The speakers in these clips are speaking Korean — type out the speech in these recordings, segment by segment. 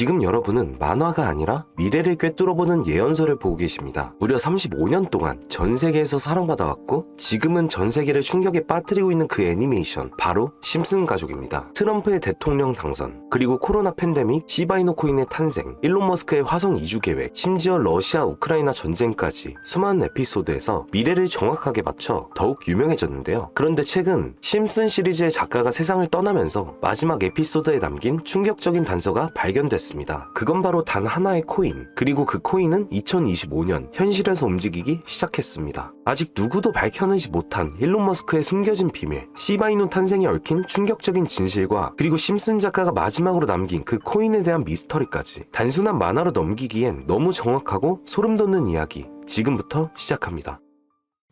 지금 여러분은 만화가 아니라 미래를 꿰뚫어보는 예언서를 보고 계십니다. 무려 35년 동안 전 세계에서 사랑받아왔고 지금은 전 세계를 충격에 빠뜨리고 있는 그 애니메이션 바로 심슨 가족입니다. 트럼프의 대통령 당선, 그리고 코로나 팬데믹, 시바이노 코인의 탄생, 일론 머스크의 화성 이주 계획, 심지어 러시아 우크라이나 전쟁까지 수많은 에피소드에서 미래를 정확하게 맞춰 더욱 유명해졌는데요. 그런데 최근 심슨 시리즈의 작가가 세상을 떠나면서 마지막 에피소드에 남긴 충격적인 단서가 발견됐습니다. 그건 바로 단 하나의 코인, 그리고 그 코인은 2025년 현실에서 움직이기 시작했습니다. 아직 누구도 밝혀내지 못한 일론 머스크의 숨겨진 비밀, 시바이누 탄생에 얽힌 충격적인 진실과 그리고 심슨 작가가 마지막으로 남긴 그 코인에 대한 미스터리까지 단순한 만화로 넘기기엔 너무 정확하고 소름 돋는 이야기 지금부터 시작합니다.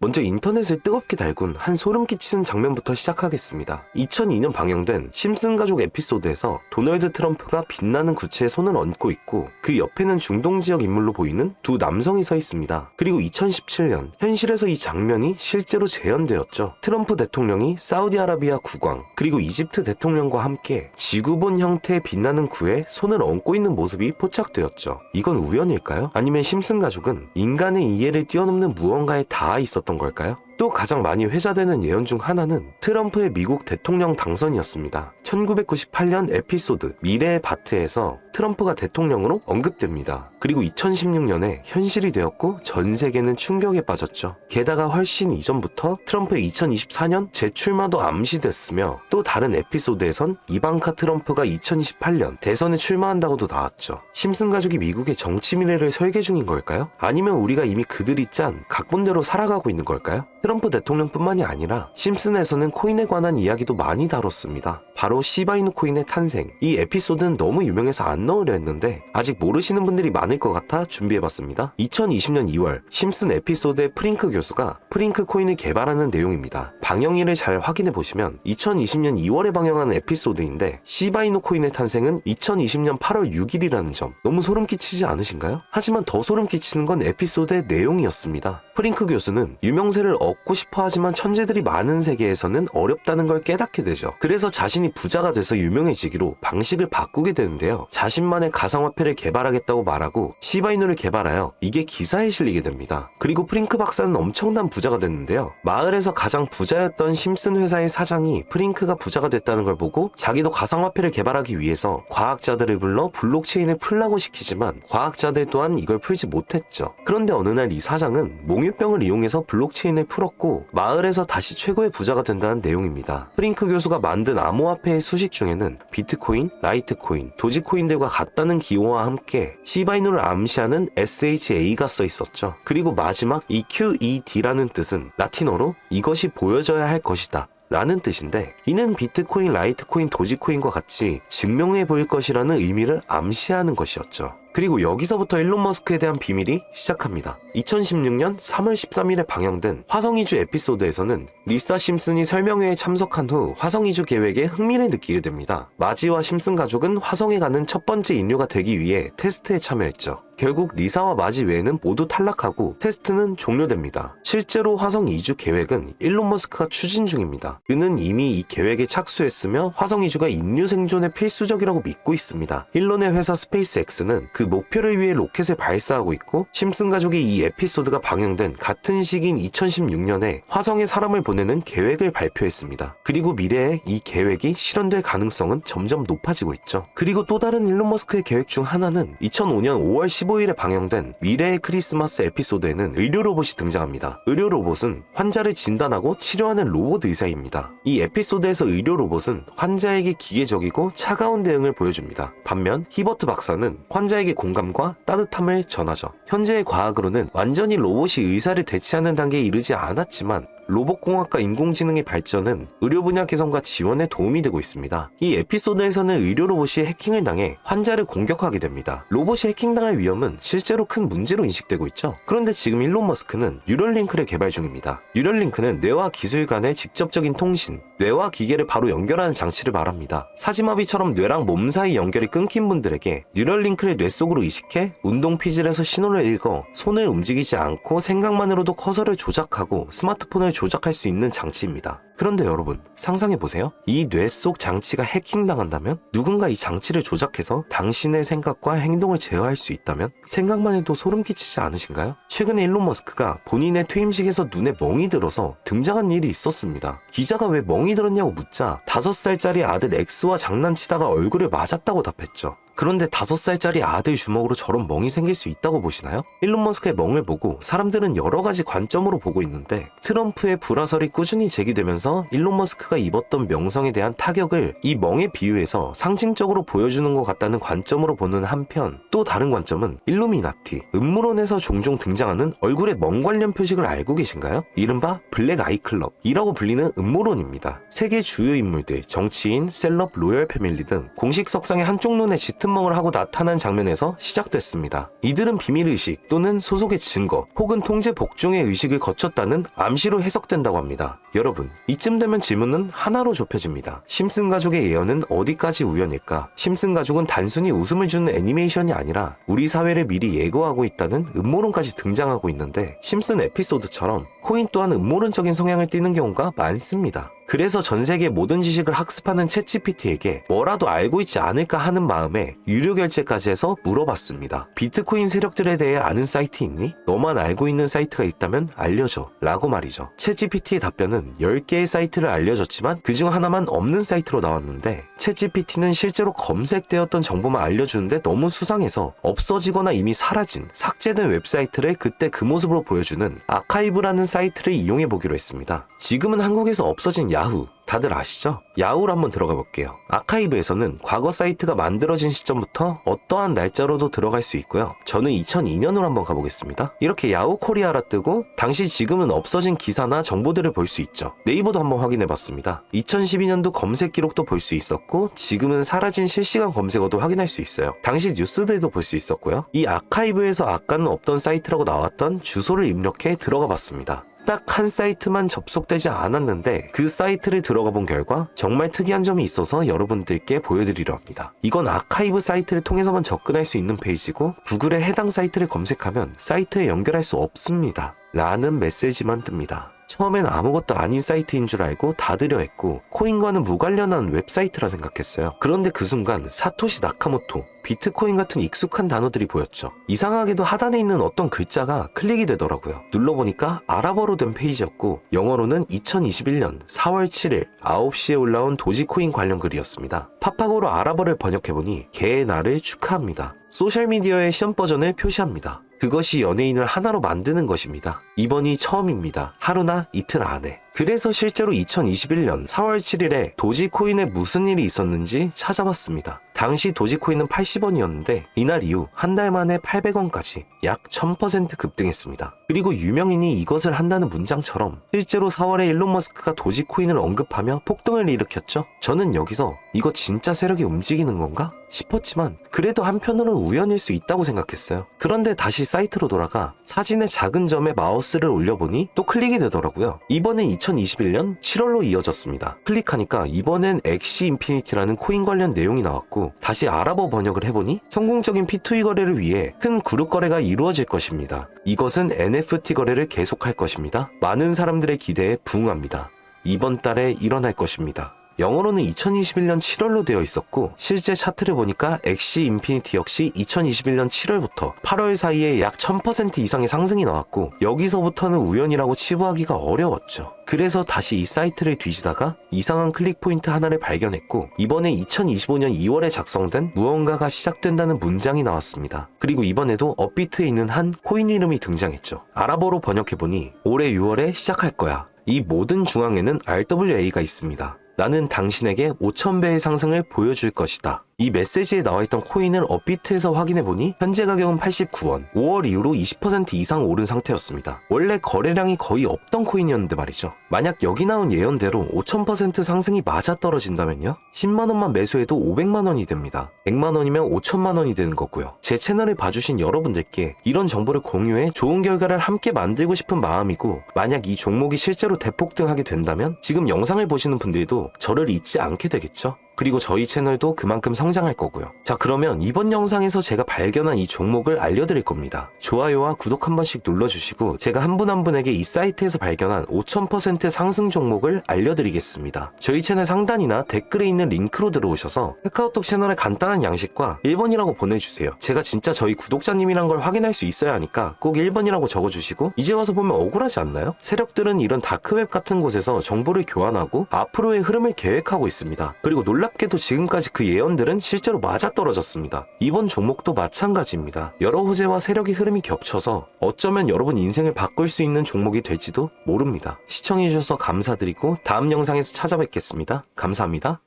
먼저 인터넷을 뜨겁게 달군 한 소름 끼치는 장면부터 시작하겠습니다. 2002년 방영된 심슨 가족 에피소드에서 도널드 트럼프가 빛나는 구체에 손을 얹고 있고 그 옆에는 중동 지역 인물로 보이는 두 남성이 서 있습니다. 그리고 2017년 현실에서 이 장면이 실제로 재현되었죠. 트럼프 대통령이 사우디아라비아 국왕 그리고 이집트 대통령과 함께 지구본 형태의 빛나는 구에 손을 얹고 있는 모습이 포착되었죠. 이건 우연일까요? 아니면 심슨 가족은 인간의 이해를 뛰어넘는 무언가에 닿아 있었던 걸까요? 또 가장 많이 회자되는 예언 중 하나는 트럼프의 미국 대통령 당선이었습니다. 1998년 에피소드 미래의 바트에서 트럼프가 대통령으로 언급됩니다. 그리고 2016년에 현실이 되었고 전 세계는 충격에 빠졌죠. 게다가 훨씬 이전부터 트럼프의 2024년 재출마도 암시됐으며 또 다른 에피소드에선 이방카 트럼프가 2028년 대선에 출마한다고도 나왔죠. 심슨 가족이 미국의 정치 미래를 설계 중인 걸까요? 아니면 우리가 이미 그들이 짠 각본대로 살아가고 있는 걸까요? 트럼프 대통령뿐만이 아니라 심슨에서는 코인에 관한 이야기도 많이 다뤘습니다. 바로 시바이누 코인의 탄생. 이 에피소드는 너무 유명해서 안 넣으려 했는데 아직 모르시는 분들이 많을 것 같아 준비해봤습니다. 2020년 2월 심슨 에피소드의 프링크 교수가 프링크 코인을 개발하는 내용입니다. 방영일을 잘 확인해 보시면 2020년 2월에 방영한 에피소드인데 시바이누 코인의 탄생은 2020년 8월 6일이라는 점 너무 소름 끼치지 않으신가요? 하지만 더 소름 끼치는 건 에피소드의 내용이었습니다. 프링크 교수는 유명세를 얻고 싶어 하지만 천재들이 많은 세계에서는 어렵다는 걸 깨닫게 되죠. 그래서 자신이 부자가 돼서 유명해지기로 방식을 바꾸게 되는데요. 자신만의 가상화폐를 개발하겠다고 말하고 시바이누를 개발하여 이게 기사에 실리게 됩니다. 그리고 프링크 박사는 엄청난 부자가 됐는데요. 마을에서 가장 부자였던 심슨 회사의 사장이 프링크가 부자가 됐다는 걸 보고 자기도 가상화폐를 개발하기 위해서 과학자들을 불러 블록체인을 풀라고 시키지만 과학자들 또한 이걸 풀지 못했죠. 그런데 어느 날 이 사장은 몽유병을 이용해서 블록체인을 풀 었고 마을에서 다시 최고의 부자가 된다는 내용입니다. 프링크 교수가 만든 암호화폐의 수식 중에는 비트코인, 라이트코인, 도지코인들과 같다는 기호와 함께 시바이누를 암시하는 SHA가 써 있었죠. 그리고 마지막 EQED라는 뜻은 라틴어로 이것이 보여져야 할 것이다. 라는 뜻인데 이는 비트코인, 라이트코인, 도지코인과 같이 증명해 보일 것이라는 의미를 암시하는 것이었죠. 그리고 여기서부터 일론 머스크에 대한 비밀이 시작합니다. 2016년 3월 13일에 방영된 화성 이주 에피소드에서는 리사 심슨이 설명회에 참석한 후 화성 이주 계획에 흥미를 느끼게 됩니다. 마지와 심슨 가족은 화성에 가는 첫 번째 인류가 되기 위해 테스트에 참여했죠. 결국 리사와 마지 외에는 모두 탈락하고 테스트는 종료됩니다. 실제로 화성 이주 계획은 일론 머스크가 추진 중입니다. 그는 이미 이 계획에 착수했으며 화성 이주가 인류 생존에 필수적이라고 믿고 있습니다. 일론의 회사 스페이스X는 그 목표를 위해 로켓을 발사하고 있고 심슨 가족이 이 에피소드가 방영된 같은 시기인 2016년에 화성에 사람을 보내는 계획을 발표했습니다. 그리고 미래에 이 계획이 실현될 가능성은 점점 높아지고 있죠. 그리고 또 다른 일론 머스크의 계획 중 하나는 2005년 5월 15일에 방영된 미래의 크리스마스 에피소드에는 의료 로봇이 등장합니다. 의료 로봇은 환자를 진단하고 치료하는 로봇 의사입니다. 이 에피소드에서 의료 로봇은 환자에게 기계적이고 차가운 대응을 보여줍니다. 반면 히버트 박사는 환자에게 공감과 따뜻함을 전하죠. 현재의 과학으로는 완전히 로봇이 의사를 대체하는 단계에 이르지 않았지만 로봇공학과 인공지능의 발전은 의료 분야 개선과 지원에 도움이 되고 있습니다. 이 에피소드에서는 의료 로봇이 해킹을 당해 환자를 공격하게 됩니다. 로봇이 해킹당할 위험은 실제로 큰 문제로 인식되고 있죠. 그런데 지금 일론 머스크는 뉴럴링크를 개발 중입니다. 뉴럴링크는 뇌와 기술 간의 직접적인 통신, 뇌와 기계를 바로 연결하는 장치를 말합니다. 사지마비처럼 뇌랑 몸 사이 연결이 끊긴 분들에게 뉴럴링크를 뇌 속으로 이식해 운동 피질에서 신호를 읽어 손을 움직이지 않고 생각만으로도 커서를 조작하고 스마트폰을 조작할 수 있는 장치입니다. 그런데 여러분, 상상해보세요. 이 뇌 속 장치가 해킹당한다면? 누군가 이 장치를 조작해서 당신의 생각과 행동을 제어할 수 있다면? 생각만 해도 소름 끼치지 않으신가요? 최근에 일론 머스크가 본인의 퇴임식에서 눈에 멍이 들어서 등장한 일이 있었습니다. 기자가 왜 멍이 들었냐고 묻자 5살짜리 아들 X와 장난치다가 얼굴을 맞았다고 답했죠. 그런데 5살짜리 아들 주먹으로 저런 멍이 생길 수 있다고 보시나요? 일론 머스크의 멍을 보고 사람들은 여러 가지 관점으로 보고 있는데 트럼프의 불화설이 꾸준히 제기되면 서 일론 머스크가 입었던 명성에 대한 타격을 이 멍에 비유해서 상징적으로 보여주는 것 같다는 관점으로 보는 한편 또 다른 관점은 일루미나티, 음모론에서 종종 등장하는 얼굴에 멍 관련 표식을 알고 계신가요? 이른바 블랙 아이 클럽이라고 불리는 음모론입니다. 세계 주요 인물들, 정치인, 셀럽, 로열 패밀리 등 공식 석상의 한쪽 눈에 짙은 멍을 하고 나타난 장면에서 시작됐습니다. 이들은 비밀의식 또는 소속의 증거 혹은 통제 복종의 의식을 거쳤다는 암시로 해석된다고 합니다. 여러분, 이쯤 되면 질문은 하나로 좁혀집니다. 심슨 가족의 예언은 어디까지 우연일까? 심슨 가족은 단순히 웃음을 주는 애니메이션이 아니라 우리 사회를 미리 예고하고 있다는 음모론까지 등장하고 있는데 심슨 에피소드처럼 코인 또한 음모론적인 성향을 띠는 경우가 많습니다. 그래서 전 세계 모든 지식을 학습하는 챗GPT에게 뭐라도 알고 있지 않을까 하는 마음에 유료 결제까지 해서 물어봤습니다. 비트코인 세력들에 대해 아는 사이트 있니? 너만 알고 있는 사이트가 있다면 알려줘. 라고 말이죠. 챗GPT의 답변은 10개의 사이트를 알려줬지만 그중 하나만 없는 사이트로 나왔는데 챗GPT는 실제로 검색되었던 정보만 알려주는데 너무 수상해서 없어지거나 이미 사라진 삭제된 웹사이트를 그때 그 모습으로 보여주는 아카이브라는 사이트를 이용해 보기로 했습니다. 지금은 한국에서 없어진 야후 다들 아시죠? 야후로 한번 들어가 볼게요. 아카이브에서는 과거 사이트가 만들어진 시점부터 어떠한 날짜로도 들어갈 수 있고요. 저는 2002년으로 한번 가보겠습니다. 이렇게 야후 코리아라 뜨고 당시 지금은 없어진 기사나 정보들을 볼 수 있죠. 네이버도 한번 확인해 봤습니다. 2012년도 검색 기록도 볼 수 있었고 지금은 사라진 실시간 검색어도 확인할 수 있어요. 당시 뉴스들도 볼 수 있었고요. 이 아카이브에서 아까는 없던 사이트라고 나왔던 주소를 입력해 들어가 봤습니다. 딱 한 사이트만 접속되지 않았는데 그 사이트를 들어가 본 결과 정말 특이한 점이 있어서 여러분들께 보여드리려 합니다. 이건 아카이브 사이트를 통해서만 접근할 수 있는 페이지고 구글에 해당 사이트를 검색하면 사이트에 연결할 수 없습니다. 라는 메시지만 뜹니다. 처음엔 아무것도 아닌 사이트인 줄 알고 닫으려 했고 코인과는 무관련한 웹사이트라 생각했어요. 그런데 그 순간 사토시 나카모토, 비트코인 같은 익숙한 단어들이 보였죠. 이상하게도 하단에 있는 어떤 글자가 클릭이 되더라고요. 눌러보니까 아랍어로 된 페이지였고 영어로는 2021년 4월 7일 9시에 올라온 도지코인 관련 글이었습니다. 팝하고로 아랍어를 번역해보니 개의 날을 축하합니다. 소셜미디어의 시험 버전을 표시합니다. 그것이 연예인을 하나로 만드는 것입니다. 이번이 처음입니다. 하루나 이틀 안에. 그래서 실제로 2021년 4월 7일에 도지코인에 무슨 일이 있었는지 찾아봤습니다. 당시 도지코인은 80원이었는데 이날 이후 한 달 만에 800원까지 약 1000% 급등했습니다. 그리고 유명인이 이것을 한다는 문장처럼 실제로 4월에 일론 머스크가 도지코인을 언급하며 폭등을 일으켰죠. 저는 여기서 이거 진짜 세력이 움직이는 건가? 싶었지만 그래도 한편으로는 우연일 수 있다고 생각했어요. 그런데 다시 사이트로 돌아가 사진의 작은 점에 마우스를 올려보니 또 클릭이 되더라고요. 이번엔 2021년 7월로 이어졌습니다. 클릭하니까 이번엔 엑시 인피니티라는 코인 관련 내용이 나왔고 다시 아랍어 번역을 해보니 성공적인 P2E 거래를 위해 큰 그룹 거래가 이루어질 것입니다. 이것은 NFT 거래를 계속할 것입니다. 많은 사람들의 기대에 부응합니다. 이번 달에 일어날 것입니다. 영어로는 2021년 7월로 되어 있었고 실제 차트를 보니까 엑시 인피니티 역시 2021년 7월부터 8월 사이에 약 1000% 이상의 상승이 나왔고 여기서부터는 우연이라고 치부하기가 어려웠죠. 그래서 다시 이 사이트를 뒤지다가 이상한 클릭 포인트 하나를 발견했고 이번에 2025년 2월에 작성된 무언가가 시작된다는 문장이 나왔습니다. 그리고 이번에도 업비트에 있는 한 코인 이름이 등장했죠. 아랍어로 번역해보니 올해 6월에 시작할 거야. 이 모든 중앙에는 RWA가 있습니다. 나는 당신에게 5,000배의 상승을 보여줄 것이다. 이 메시지에 나와 있던 코인을 업비트에서 확인해 보니 현재 가격은 89원, 5월 이후로 20% 이상 오른 상태였습니다. 원래 거래량이 거의 없던 코인이었는데 말이죠. 만약 여기 나온 예언대로 5000% 상승이 맞아 떨어진다면요? 10만 원만 매수해도 500만 원이 됩니다. 100만 원이면 5천만 원이 되는 거고요. 제 채널을 봐주신 여러분들께 이런 정보를 공유해 좋은 결과를 함께 만들고 싶은 마음이고 만약 이 종목이 실제로 대폭등하게 된다면 지금 영상을 보시는 분들도 저를 잊지 않게 되겠죠? 그리고 저희 채널도 그만큼 성장할 거고요. 자, 그러면 이번 영상에서 제가 발견한 이 종목을 알려드릴 겁니다. 좋아요와 구독 한 번씩 눌러주시고 제가 한 분한 분에게 이 사이트에서 발견한 5000% 상승 종목을 알려드리겠습니다. 저희 채널 상단이나 댓글에 있는 링크로 들어오셔서 카카오톡 채널에 간단한 양식과 1번이라고 보내주세요. 제가 진짜 저희 구독자님이란 걸 확인할 수 있어야 하니까 꼭 1번이라고 적어주시고 이제 와서 보면 억울하지 않나요? 세력들은 이런 다크웹 같은 곳에서 정보를 교환하고 앞으로의 흐름을 계획하고 있습니다. 그리고 놀 랍게도 지금까지 그 예언들은 실제로 맞아떨어졌습니다. 이번 종목도 마찬가지입니다. 여러 호재와 세력의 흐름이 겹쳐서 어쩌면 여러분 인생을 바꿀 수 있는 종목이 될지도 모릅니다. 시청해주셔서 감사드리고 다음 영상에서 찾아뵙겠습니다. 감사합니다.